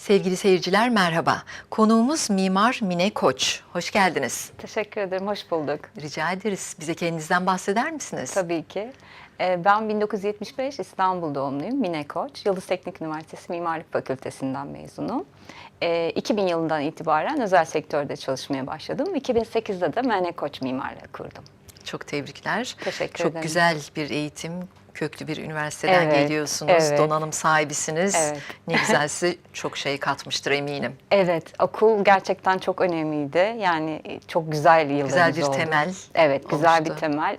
Sevgili seyirciler merhaba. Konuğumuz Mimar Mine Koç. Hoş geldiniz. Teşekkür ederim, hoş bulduk. Rica ederiz. Bize kendinizden bahseder misiniz? Tabii ki. Ee, Ben 1975 İstanbul doğumluyum, Mine Koç. Yıldız Teknik Üniversitesi Mimarlık Fakültesinden mezunum. Ee, 2000 yılından itibaren özel sektörde çalışmaya başladım. 2008'de de Mene Koç Mimarlığı kurdum. Çok tebrikler. Teşekkür Çok ederim. güzel bir eğitim. Köklü bir üniversiteden Evet, geliyorsunuz. evet. Donanım sahibisiniz. Evet. Ne güzel size çok şey katmıştır eminim. Evet, okul gerçekten çok önemliydi. Yani çok güzel yıllarımız Güzel bir oldu. temel Evet, güzel oluştu. bir temel.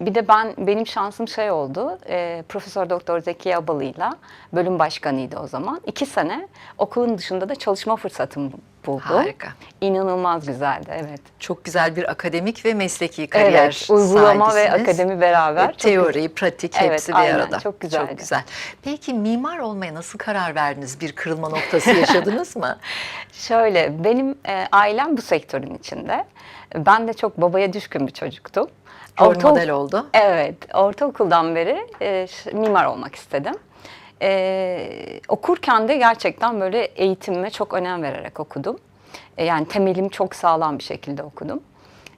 Bir de ben benim şansım şey oldu. E, Profesör Doktor Zeki Abalı'yla bölüm başkanıydı o zaman. İki sene okulun dışında da çalışma fırsatım buldum. Harika. İnanılmaz güzeldi, evet. Çok güzel bir akademik ve mesleki kariyer Evet, uygulama ve akademi beraber. E, Çok Teori, pratik Evet, hepsi bir aynen. arada. Çok güzeldi. Çok güzel. Peki mimar olmaya nasıl karar verdiniz? Bir kırılma noktası yaşadınız mı? Şöyle, benim e, ailem bu sektörün içinde. Ben de çok babaya düşkün bir çocuktum. Rol Ortaok- model oldu. Evet, ortaokuldan beri e, mimar olmak istedim. E, okurken de gerçekten böyle eğitimime çok önem vererek okudum. E, yani temelim çok sağlam bir şekilde okudum.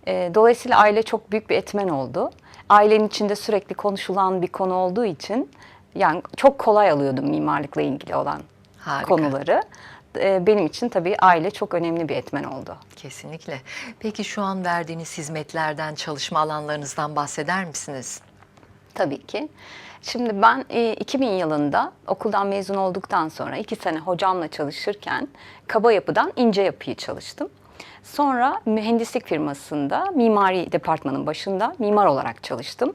E, dolayısıyla aile çok büyük bir etmen oldu. Ailenin içinde sürekli konuşulan bir konu olduğu için yani çok kolay alıyordum mimarlıkla ilgili olan Harika. konuları. E, benim için tabii aile çok önemli bir etmen oldu. Kesinlikle. Peki şu an verdiğiniz hizmetlerden, çalışma alanlarınızdan bahseder misiniz? Tabii ki. Şimdi ben e, 2000 yılında okuldan mezun olduktan sonra iki sene hocamla çalışırken kaba yapıdan ince yapıyı çalıştım. Sonra mühendislik firmasında mimari departmanın başında mimar olarak çalıştım.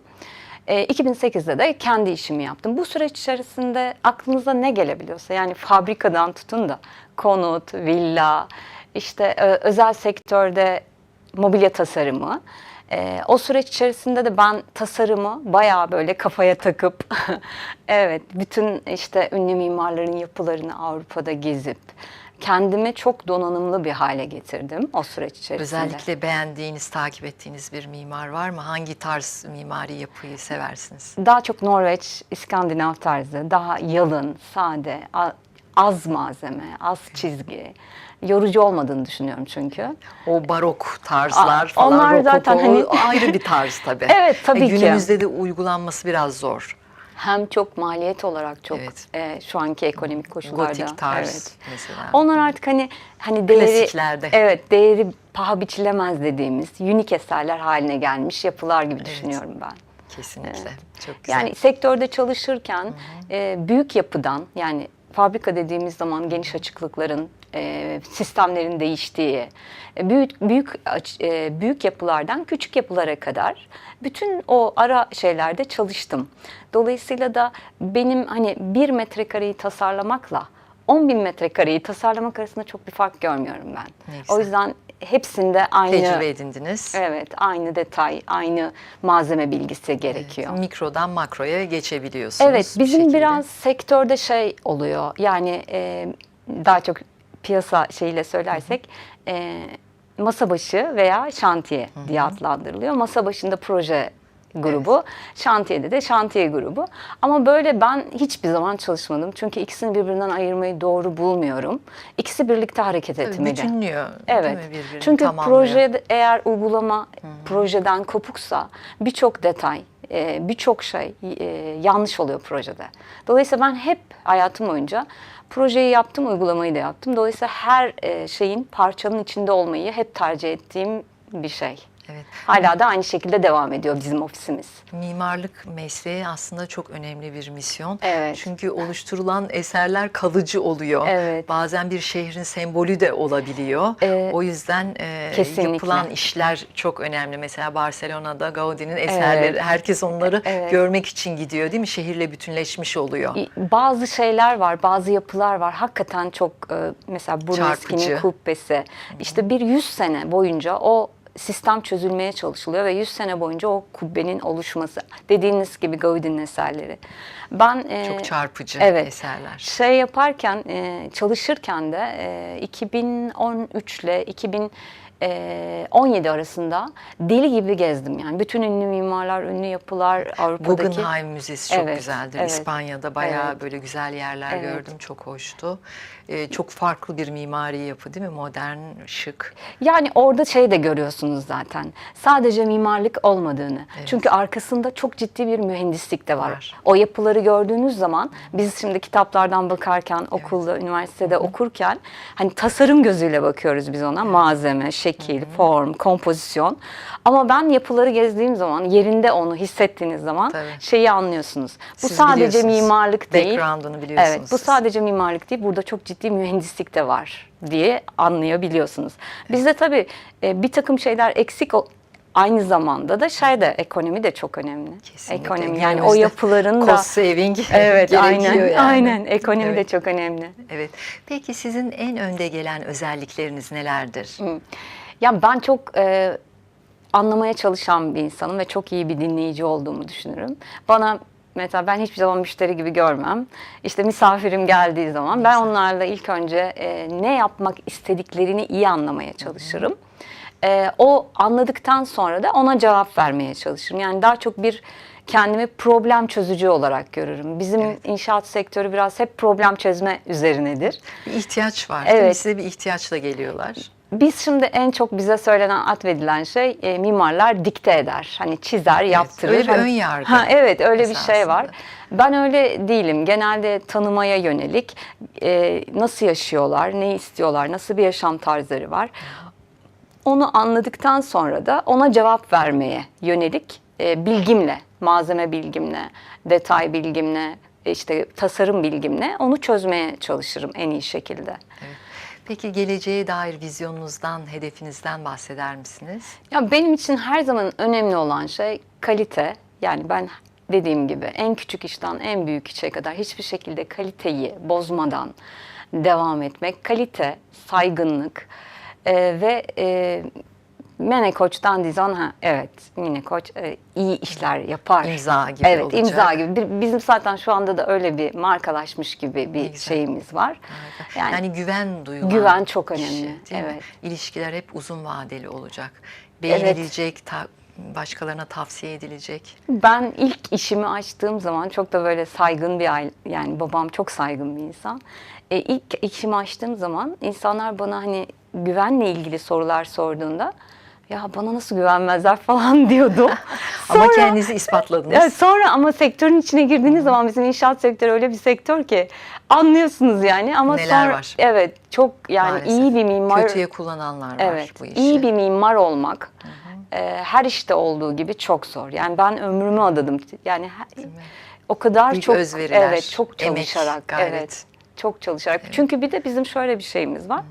E, 2008'de de kendi işimi yaptım. Bu süreç içerisinde aklınıza ne gelebiliyorsa yani fabrikadan tutun da konut, villa, işte e, özel sektörde mobilya tasarımı. Ee, o süreç içerisinde de ben tasarımı bayağı böyle kafaya takıp evet bütün işte ünlü mimarların yapılarını Avrupa'da gezip kendimi çok donanımlı bir hale getirdim o süreç içerisinde. Özellikle beğendiğiniz, takip ettiğiniz bir mimar var mı? Hangi tarz mimari yapıyı seversiniz? Daha çok Norveç, İskandinav tarzı, daha yalın, sade, az malzeme, az çizgi. Yorucu olmadığını düşünüyorum çünkü. O barok tarzlar Aa, falan, onlar rokoko, zaten hani- ayrı bir tarz tabii. Evet, tabii E, ki. Günümüzde de uygulanması biraz zor. Hem çok maliyet olarak çok Evet. e, şu anki ekonomik koşullarda. Gotik tarz Evet. mesela. Onlar artık hani hani değeri evet değeri paha biçilemez dediğimiz unik eserler haline gelmiş yapılar gibi düşünüyorum ben. Kesinlikle. Çok güzel. Yani sektörde çalışırken e, büyük yapıdan yani fabrika dediğimiz zaman geniş açıklıkların e, sistemlerin değiştiği e, büyük büyük e, büyük yapılardan küçük yapılara kadar bütün o ara şeylerde çalıştım. Dolayısıyla da benim hani bir metrekareyi tasarlamakla 10 bin metrekareyi tasarlamak arasında çok bir fark görmüyorum ben. Ne güzel. O yüzden hepsinde aynı Tecrübe edindiniz. Evet, aynı detay, aynı malzeme bilgisi gerekiyor. Mikrodan makroya geçebiliyorsunuz. Evet, bir bizim şekilde. biraz sektörde şey oluyor. Yani e, daha çok piyasa şeyiyle söylersek e, masa başı veya şantiye diye adlandırılıyor. Masa başında proje grubu, şantiyede de şantiye grubu. Ama böyle ben hiçbir zaman çalışmadım. Çünkü ikisini birbirinden ayırmayı doğru bulmuyorum. İkisi birlikte hareket etmeli. bütünlüyor. Evet. Birbirini Çünkü tamamlıyor. projede eğer uygulama projeden kopuksa birçok detay, e, birçok şey e, yanlış oluyor projede. Dolayısıyla ben hep hayatım boyunca projeyi yaptım, uygulamayı da yaptım. Dolayısıyla her e, şeyin parçanın içinde olmayı hep tercih ettiğim bir şey. Evet. Hala da aynı şekilde devam ediyor bizim ofisimiz. Mimarlık mesleği aslında çok önemli bir misyon. Evet. Çünkü oluşturulan eserler kalıcı oluyor. Evet. Bazen bir şehrin sembolü de olabiliyor. Ee, o yüzden e, kesinlikle. yapılan işler çok önemli. Mesela Barcelona'da Gaudi'nin eserleri Evet. herkes onları Evet. görmek için gidiyor değil mi? Şehirle bütünleşmiş oluyor. Bazı şeyler var, bazı yapılar var. Hakikaten çok e, mesela Çarpıcı. kubbesi. İşte bir 100 sene boyunca o sistem çözülmeye çalışılıyor ve 100 sene boyunca o kubbenin oluşması dediğiniz gibi Gaudi'nin eserleri. Ben e, Çok çarpıcı evet. eserler. Şey yaparken, e, çalışırken de e, 2013 ile e, 17 arasında deli gibi gezdim. Yani bütün ünlü mimarlar, ünlü yapılar Avrupa'daki. Guggenheim Müzesi çok Evet, güzeldir. evet, İspanya'da bayağı evet. böyle güzel yerler Evet. gördüm. Çok hoştu. Ee, çok farklı bir mimari yapı değil mi? Modern, şık. Yani orada şey de görüyorsunuz zaten. Sadece mimarlık olmadığını. Çünkü arkasında çok ciddi bir mühendislik de var. Var. O yapıları gördüğünüz zaman biz şimdi kitaplardan bakarken, okulda, üniversitede okurken hani tasarım gözüyle bakıyoruz biz ona. Malzeme, şekil, form, kompozisyon. Ama ben yapıları gezdiğim zaman, yerinde onu hissettiğiniz zaman Tabii. şeyi anlıyorsunuz. Bu Siz sadece mimarlık değil. Background'unu biliyorsunuz Evet, bu siz. sadece mimarlık değil, burada çok ciddi mühendislik de var diye anlayabiliyorsunuz. Bizde tabii e, bir takım şeyler eksik aynı zamanda da şey de ekonomi de çok önemli. Kesinlikle. Ekonomi yani o yapıların da Cost saving Evet, aynen. yani. Aynen. Ekonomi de Evet. çok önemli. Evet. Peki sizin en önde gelen özellikleriniz nelerdir? Ya ben çok e, anlamaya çalışan bir insanım ve çok iyi bir dinleyici olduğumu düşünürüm. Bana mesela ben hiçbir zaman müşteri gibi görmem. İşte misafirim geldiği zaman ben onlarla ilk önce e, ne yapmak istediklerini iyi anlamaya çalışırım. E, o anladıktan sonra da ona cevap vermeye çalışırım. Yani daha çok bir kendimi problem çözücü olarak görürüm. Bizim inşaat sektörü biraz hep problem çözme üzerinedir. Bir ihtiyaç var. Evet. Size bir ihtiyaçla geliyorlar. Biz şimdi en çok bize söylenen, atfedilen şey e, mimarlar dikte eder. Hani çizer, yaptırır. öyle bir Hani- ön yargı Ha, evet öyle bir şey var. Ben öyle değilim. Genelde tanımaya yönelik e, nasıl yaşıyorlar, ne istiyorlar, nasıl bir yaşam tarzları var. Onu anladıktan sonra da ona cevap vermeye yönelik e, bilgimle, malzeme bilgimle, detay bilgimle, işte tasarım bilgimle onu çözmeye çalışırım en iyi şekilde. Peki geleceğe dair vizyonunuzdan, hedefinizden bahseder misiniz? Ya benim için her zaman önemli olan şey kalite. Yani ben dediğim gibi en küçük işten en büyük işe kadar hiçbir şekilde kaliteyi bozmadan devam etmek. Kalite, saygınlık e, ve e, Mene Koç'tan dizan ha evet Mine Koç e, iyi işler yapar. İmza gibi evet, olacak. imza gibi. Bir- Bizim zaten şu anda da öyle bir markalaşmış gibi bir güzel. şeyimiz var. Yani, Yani, güven duyulan güven çok kişi, önemli, mi? evet. İlişkiler hep uzun vadeli olacak. Beğenilecek, ta- başkalarına tavsiye edilecek. Ben ilk işimi açtığım zaman çok da böyle saygın bir aile, yani babam çok saygın bir insan. E, ilk işimi açtığım zaman insanlar bana hani güvenle ilgili sorular sorduğunda ya bana nasıl güvenmezler falan diyordum. Ama Sonra- kendinizi ispatladınız. Evet, sonra ama sektörün içine girdiğiniz zaman bizim inşaat sektörü öyle bir sektör ki anlıyorsunuz yani ama Neler sonra var? evet çok yani Maalesef. iyi bir mimar Kötüye kullananlar var Evet, bu işi. iyi bir mimar olmak e, her işte olduğu gibi çok zor. Yani ben ömrümü adadım. Yani he- o kadar Büyük çok özveriler, evet çok emek, çalışarak gayret. evet çok çalışarak. Çünkü bir de bizim şöyle bir şeyimiz var.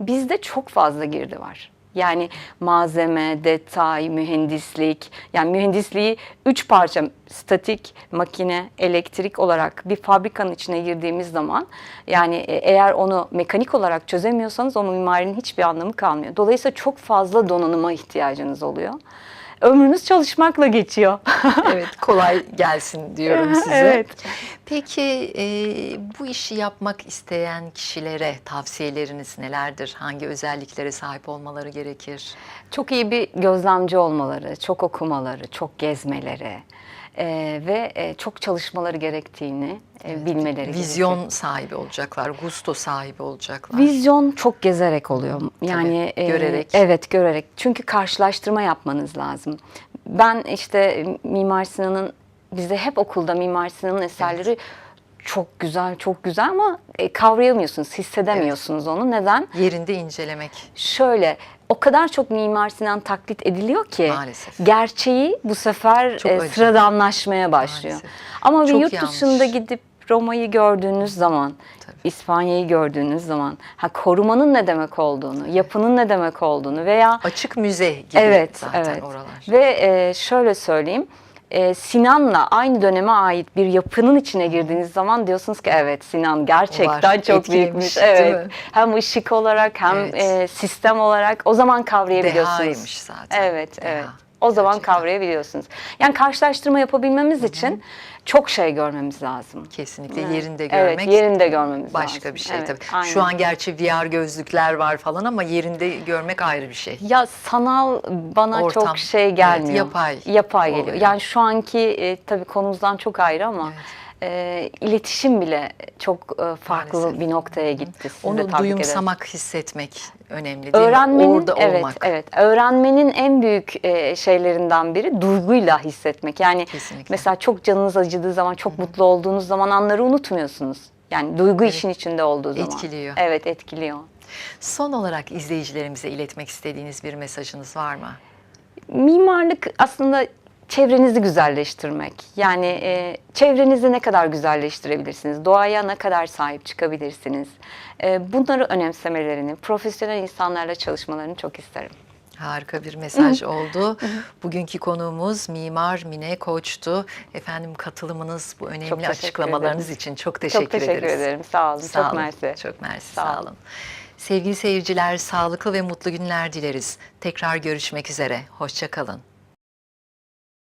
Bizde çok fazla girdi var. Yani malzeme, detay, mühendislik. Yani mühendisliği üç parça statik, makine, elektrik olarak bir fabrikanın içine girdiğimiz zaman yani e, eğer onu mekanik olarak çözemiyorsanız o mimarinin hiçbir anlamı kalmıyor. Dolayısıyla çok fazla donanıma ihtiyacınız oluyor. Ömrünüz çalışmakla geçiyor. evet kolay gelsin diyorum size. Evet. Peki e, bu işi yapmak isteyen kişilere tavsiyeleriniz nelerdir? Hangi özelliklere sahip olmaları gerekir? Çok iyi bir gözlemci olmaları, çok okumaları, çok gezmeleri e, ve e, çok çalışmaları gerektiğini e, bilmeleri gerekiyor. Vizyon sahibi olacaklar, gusto sahibi olacaklar. Vizyon çok gezerek oluyor. Yani Tabii, görerek. Evet, görerek. Çünkü karşılaştırma yapmanız lazım. Ben işte Mimar Sinan'ın bizde hep okulda Mimar Sinan'ın eserleri çok güzel, çok güzel ama e, kavrayamıyorsunuz, hissedemiyorsunuz onu. Neden? Yerinde incelemek. Şöyle o kadar çok Mimar Sinan taklit ediliyor ki Maalesef. gerçeği bu sefer Çok e, acı. sıradanlaşmaya başlıyor. Maalesef. Ama bir Çok yurt yanlış. dışında gidip Roma'yı gördüğünüz zaman, Tabii. İspanya'yı gördüğünüz zaman ha korumanın ne demek olduğunu, yapının ne demek olduğunu veya Açık müze gibi evet zaten evet oralar. ve e, şöyle söyleyeyim e, Sinan'la aynı döneme ait bir yapının içine girdiğiniz zaman diyorsunuz ki evet Sinan gerçekten Var, çok büyükmüş. Evet. Hem ışık olarak hem Evet. e, sistem olarak o zaman kavrayabiliyorsunuz. Dehaymış zaten. Evet, Deha. evet. O zaman Gerçekten. kavrayabiliyorsunuz. Yani karşılaştırma yapabilmemiz için çok şey görmemiz lazım. Kesinlikle Evet. yerinde görmek Evet, yerinde görmemiz başka lazım. bir şey Evet, tabii. aynen. Şu an gerçi VR gözlükler var falan ama yerinde görmek ayrı bir şey. Ya sanal bana Ortam, çok şey evet, gelmiyor. yapay Yapay oluyor. geliyor. Yani şu anki e, tabii konumuzdan çok ayrı ama e, iletişim bile çok e, farklı Maalesef. bir noktaya gitti. Sizi de Onu tebrik ederim. duyumsamak, hissetmek önemli değil mi? Öğrenmenin Orada evet olmak. evet öğrenmenin en büyük e, şeylerinden biri duyguyla hissetmek. Yani Kesinlikle. mesela çok canınız acıdığı zaman, çok mutlu olduğunuz zaman anları unutmuyorsunuz. Yani duygu işin içinde olduğu zaman. Etkiliyor. Evet etkiliyor. Son olarak izleyicilerimize iletmek istediğiniz bir mesajınız var mı? Mimarlık aslında çevrenizi güzelleştirmek. Yani e, çevrenizi ne kadar güzelleştirebilirsiniz? Doğaya ne kadar sahip çıkabilirsiniz? E, bunları önemsemelerini, profesyonel insanlarla çalışmalarını çok isterim. Harika bir mesaj oldu. Bugünkü konuğumuz Mimar Mine Koç'tu. Efendim katılımınız, bu önemli açıklamalarınız ederiz. için çok teşekkür çok teşekkür ederiz. ederim. Sağ olun. Sağ çok olun. mersi. Çok mersi. Sağ Sağ olun. olun. Sevgili seyirciler, sağlıklı ve mutlu günler dileriz. Tekrar görüşmek üzere. Hoşça kalın.